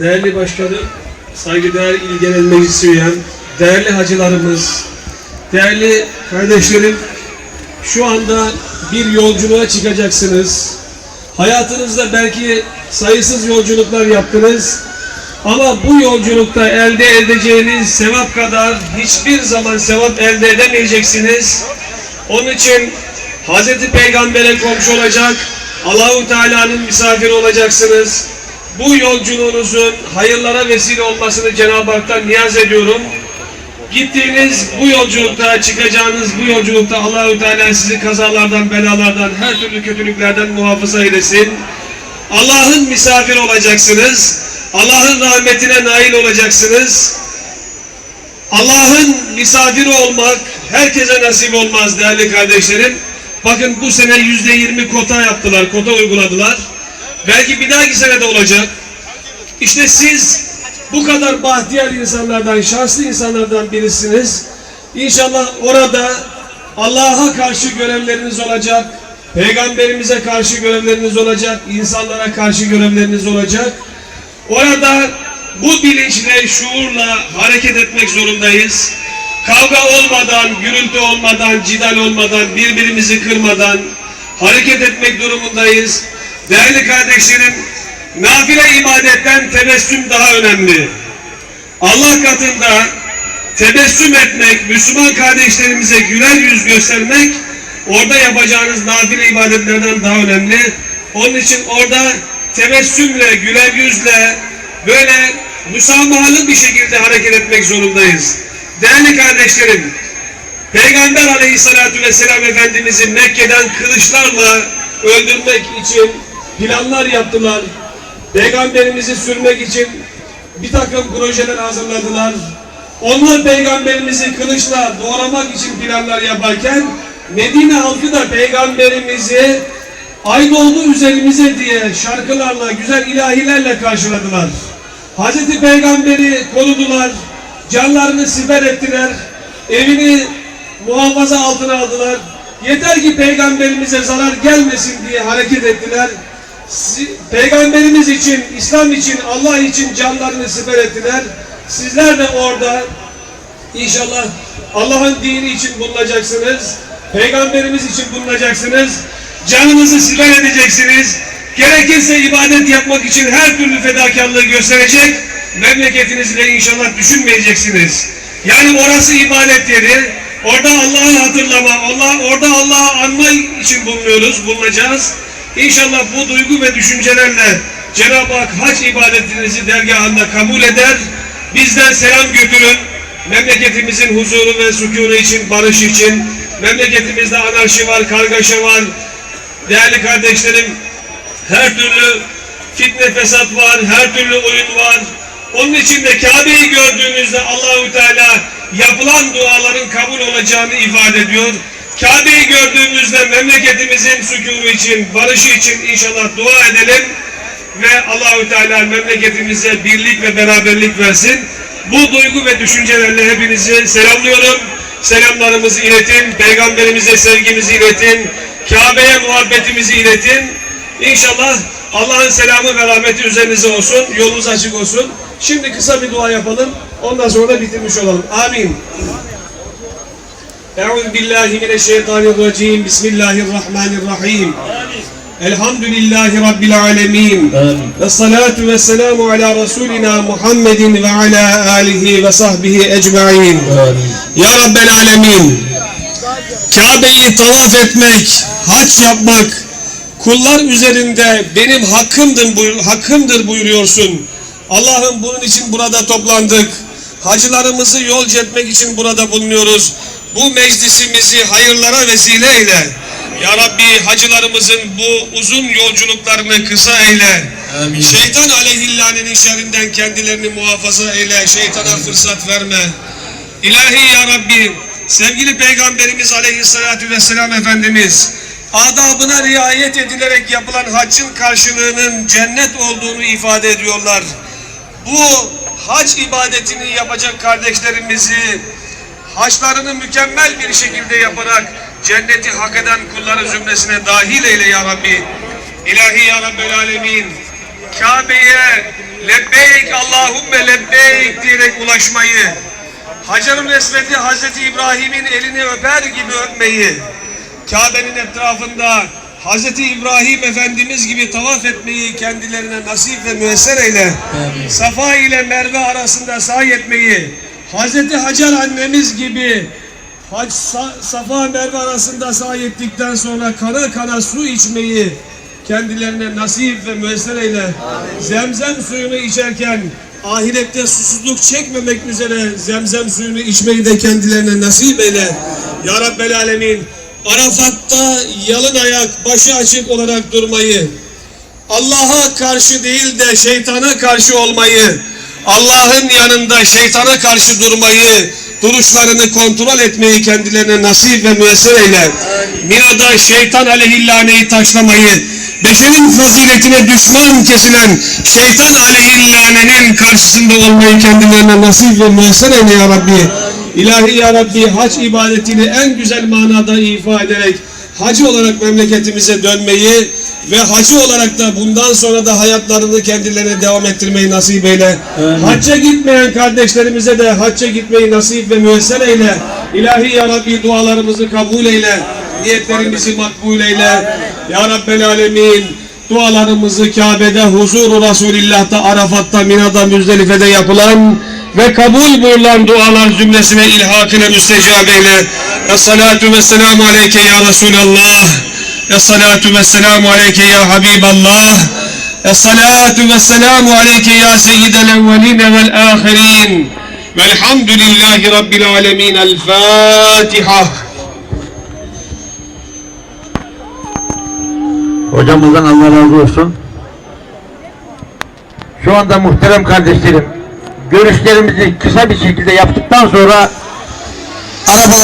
değerli başkanım, saygıdeğer il genel meclis üyem, değerli hacılarımız, değerli kardeşlerim, şu anda bir yolculuğa çıkacaksınız. Hayatınızda belki sayısız yolculuklar yaptınız. Ama bu yolculukta elde edeceğiniz sevap kadar hiçbir zaman sevap elde edemeyeceksiniz. Onun için Hazreti Peygamber'e komşu olacak, Allahu Teala'nın misafiri olacaksınız. Bu yolculuğunuzun hayırlara vesile olmasını Cenab-ı Hak'tan niyaz ediyorum. Gittiğiniz bu yolculukta, çıkacağınız bu yolculukta Allahu Teala sizi kazalardan, belalardan, her türlü kötülüklerden muhafaza eylesin. Allah'ın misafiri olacaksınız. Allah'ın rahmetine nail olacaksınız. Allah'ın misafiri olmak herkese nasip olmaz değerli kardeşlerim. Bakın bu sene yüzde yirmi kota yaptılar, kota uyguladılar. Belki bir dahaki sene de olacak. İşte siz bu kadar bahtiyar insanlardan, şanslı insanlardan birisiniz. İnşallah orada Allah'a karşı görevleriniz olacak. Peygamberimize karşı görevleriniz olacak. insanlara karşı görevleriniz olacak. Orada bu bilinçle, şuurla hareket etmek zorundayız. Kavga olmadan, gürültü olmadan, cidal olmadan, birbirimizi kırmadan hareket etmek durumundayız. Değerli kardeşlerim, nafile ibadetten tebessüm daha önemli. Allah katında tebessüm etmek, Müslüman kardeşlerimize güler yüz göstermek, orada yapacağınız nafile ibadetlerden daha önemli. Onun için orada tebessümle, güler yüzle, böyle müsamahalı bir şekilde hareket etmek zorundayız. Değerli kardeşlerim, Peygamber aleyhissalatü vesselam Efendimiz'i Mekke'den kılıçlarla öldürmek için planlar yaptılar. Peygamberimizi sürmek için bir takım projeler hazırladılar. Onlar peygamberimizi kılıçla doğramak için planlar yaparken Medine halkı da peygamberimizi ay doğdu üzerimize diye şarkılarla, güzel ilahilerle karşıladılar. Hazreti Peygamberi korudular, canlarını siper ettiler, evini muhafaza altına aldılar. Yeter ki peygamberimize zarar gelmesin diye hareket ettiler. Peygamberimiz için, İslam için, Allah için canlarını siper ettiler. Sizler de orada inşallah Allah'ın dini için bulunacaksınız. Peygamberimiz için bulunacaksınız. Canınızı siper edeceksiniz. Gerekirse ibadet yapmak için her türlü fedakarlığı gösterecek. Memleketinizi de inşallah düşünmeyeceksiniz. Yani orası ibadet yeri. Orada Allah'ı hatırlama, Allah, orada Allah'ı anma için bulunuyoruz, bulunacağız. İnşallah bu duygu ve düşüncelerle Cenab-ı Hak hac ibadetinizi dergahında kabul eder. Bizden selam götürün. Memleketimizin huzuru ve sükûnu için, barış için. Memleketimizde anarşi var, kargaşa var. Değerli kardeşlerim, her türlü fitne fesat var, her türlü oyun var. Onun için de Kabe'yi gördüğümüzde Allahu Teala yapılan duaların kabul olacağını ifade ediyor. Kabe'yi gördüğümüzde memleketimizin sükûnu için, barışı için inşallah dua edelim ve Allahu Teala memleketimize birlik ve beraberlik versin. Bu duygu ve düşüncelerle hepinizi selamlıyorum. Selamlarımızı iletin, peygamberimize sevgimizi iletin, Kabe'ye muhabbetimizi iletin. İnşallah Allah'ın selamı ve rahmeti üzerinize olsun, yolunuz açık olsun. Şimdi kısa bir dua yapalım, ondan sonra bitirmiş olalım. Amin. Euzu billahi mineşşeytanirracim. Bismillahirrahmanirrahim. Elhamdülillahi Rabbil alemin. Ve salatu ve selamu ala Resulina Muhammedin ve ala alihi ve sahbihi ecma'in. Ya Rabbel alemin. Kabe'yi tavaf etmek, hac yapmak, kullar üzerinde benim hakkımdır, buyur, hakkımdır buyuruyorsun. Allah'ım bunun için burada toplandık. Hacılarımızı yolcu etmek için burada bulunuyoruz. Bu meclisimizi hayırlara vesile eyle. Ya Rabbi hacılarımızın bu uzun yolculuklarını kısa eyle. Amin. Şeytan aleyhillanenin şerrinden kendilerini muhafaza eyle. Şeytana fırsat verme. İlahi ya Rabbi, sevgili Peygamberimiz Aleyhisselatü Vesselam Efendimiz, adabına riayet edilerek yapılan haccın karşılığının cennet olduğunu ifade ediyorlar. Bu hac ibadetini yapacak kardeşlerimizi, haçlarını mükemmel bir şekilde yaparak cenneti hak eden kulları zümresine dahil eyle ya Rabbi. İlahi ya Rabbel Alemin. Kabe'ye lebbeyk Allahümme lebbeyk diyerek ulaşmayı, Hacer-ül Esved'i Hazreti İbrahim'in elini öper gibi öpmeyi, Kabe'nin etrafında Hazreti İbrahim Efendimiz gibi tavaf etmeyi kendilerine nasip ve müesser eyle. Safa ile Merve arasında sahi etmeyi, Hazreti Hacer annemiz gibi Hac, Sa- Safa Merve arasında sahi ettikten sonra kana kana su içmeyi kendilerine nasip ve müesser eyle. Zemzem suyunu içerken ahirette susuzluk çekmemek üzere zemzem suyunu içmeyi de kendilerine nasip eyle. Ya Rabbel Alemin Arafat'ta yalın ayak, başı açık olarak durmayı, Allah'a karşı değil de şeytana karşı olmayı, Allah'ın yanında şeytana karşı durmayı, duruşlarını kontrol etmeyi kendilerine nasip ve müessir eyle. Mina'da şeytan aleyhillaneyi taşlamayı, beşerin faziletine düşman kesilen şeytan aleyhillanenin karşısında olmayı kendilerine nasip ve müessir eyle ya Rabbi. İlahi ya Rabbi hac ibadetini en güzel manada ifa ederek hacı olarak memleketimize dönmeyi ve hacı olarak da bundan sonra da hayatlarını kendilerine devam ettirmeyi nasip eyle. Hacca gitmeyen kardeşlerimize de hacca gitmeyi nasip ve müesser eyle. İlahi ya Rabbi dualarımızı kabul eyle. Niyetlerimizi makbul eyle. Ya Rabbel Alemin dualarımızı Kabe'de, huzuru Resulillah'ta, Arafat'ta, Mina'da, Müzdelife'de yapılan ve kabul buyurulan dualar cümlesine ilhakine müstecab eyle. Ya salatu ve selamu aleyke ya Resulallah. Ya salatu ve selamu aleyke ya Habiballah. Ya salatu ve selamu aleyke ya seyyidel evveline vel ahirin. Velhamdülillahi Rabbil alemin. El Fatiha. Hocamızdan Allah razı olsun. Şu anda muhterem kardeşlerim, görüşlerimizi kısa bir şekilde yaptıktan sonra arabalar